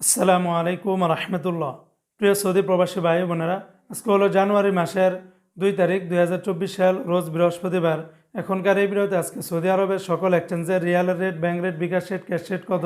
আসসালামু আলাইকুম রহমতুল্লাহ। প্রিয় সৌদি প্রবাসী ভাই বোনেরা, আজকে হলো জানুয়ারি মাসের দুই তারিখ দুই হাজার চব্বিশ সাল, রোজ বৃহস্পতিবার। এখনকার এই বিরতে আজকে সৌদি আরবের সকল এক্সচেঞ্জের riyal rate, bank rate, Bkash rate, cash rate কত,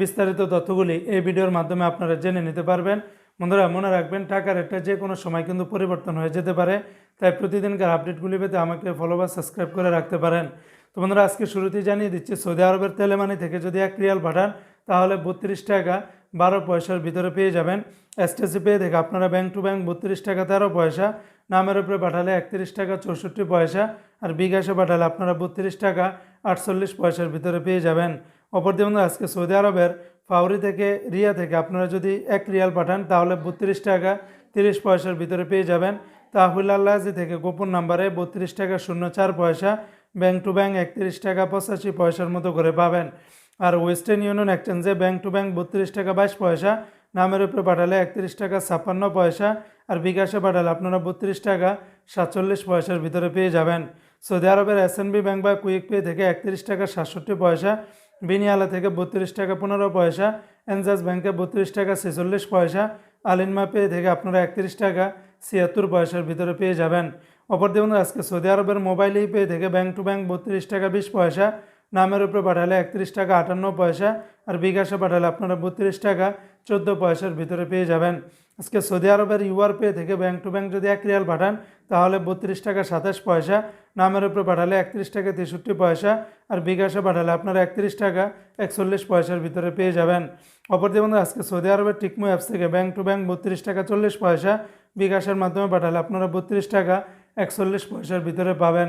বিস্তারিত তথ্যগুলি এই ভিডিওর মাধ্যমে আপনারা জেনে নিতে পারবেন। বন্ধুরা, মনে রাখবেন, টাকা রেটটা যে কোনো সময় কিন্তু পরিবর্তন হয়ে যেতে পারে, তাই প্রতিদিনকার আপডেটগুলি পেতে আমাকে ফলো বা সাবস্ক্রাইব করে রাখতে পারেন। তো বন্ধুরা, আজকে শুরুতেই জানিয়ে দিচ্ছি, সৌদি আরবের তেলেমানি থেকে যদি এক রিয়াল পাঠান তাহলে বত্রিশ টাকা বারো পয়সার ভিতরে পেয়ে যাবেন। এসটিসি পে থেকে আপনারা ব্যাংক টু ব্যাংক বত্রিশ টাকা তেরো পয়সা, নামের উপরে পাঠালে একত্রিশ টাকা চৌষট্টি পয়সা আর বিকাশে পাঠালে আপনারা বত্রিশ টাকা আটচল্লিশ পয়সার ভিতরে পেয়ে যাবেন। অপরদিকে বন্ধুরা আজকে সৌদি আরবের ফাউরি থেকে রিয়া থেকে আপনারা যদি এক রিয়াল পাঠান, তাহলে বত্রিশ টাকা তিরিশ পয়সার ভিতরে পেয়ে যাবেন। তাহুল আল্লাহাজি থেকে গোপন নাম্বারে বত্রিশ টাকা শূন্য চার পয়সা ব্যাংক টু ব্যাংক একত্রিশ টাকা পঁচাশি পয়সার মতো করে পাবেন। আর ওয়েস্টার্ন ইউনিয়ন এক্সচেঞ্জে ব্যাংক টু ব্যাংক বত্রিশ টাকা বাইশ পয়সা, নামের উপরে পাঠালে একত্রিশ টাকা ছাপ্পান্ন পয়সা আর বিকাশে পাঠালে আপনারা বত্রিশ টাকা সাতচল্লিশ পয়সার ভিতরে পেয়ে যাবেন। সৌদি আরবের এসএনবি ব্যাংক বা কুইক পে থেকে একত্রিশ টাকা সাতষট্টি পয়সা বিনিয়ালা থেকে বত্রিশ টাকা পনেরো পয়সা এনজাস ব্যাংকে বত্রিশ টাকা ছেচল্লিশ পয়সা আলিনমা পে থেকে আপনারা একত্রিশ টাকা ছিয়াত্তর পয়সার ভিতরে পেয়ে যাবেন। অপরদিকে বন্ধুরা, আজকে সৌদি আরবের মোবাইল পে থেকে ব্যাংক টু ব্যাংক বত্রিশ টাকা বিশ পয়সা নামের উপরে পাঠালে একত্রিশ টাকা, আটান্ন পয়সা আর বিকাশে পাঠালে আপনারা বত্রিশ টাকা, চোদ্দ পয়সার ভিতরে পেয়ে যাবেন। আজকে সৌদি আরবের ইউআর পে থেকে ব্যাংক টু ব্যাংক যদি এক রিয়াল পাঠান, তাহলে বত্রিশ টাকা, সাতাশ পয়সা। নামের উপরে পাঠালে একত্রিশ টাকা, তেষট্টি পয়সা আর বিকাশে পাঠালে আপনারা একত্রিশ টাকা, একচল্লিশ পয়সার ভিতরে পেয়ে যাবেন। অপরদিকে বন্ধু আজকে সৌদি আরবের টিকমো অ্যাপস থেকে ব্যাংক টু ব্যাংক বত্রিশ টাকা, চল্লিশ পয়সা বিকাশের মাধ্যমে পাঠালে আপনারা বত্রিশ টাকা, একচল্লিশ পয়সার ভিতরে পাবেন।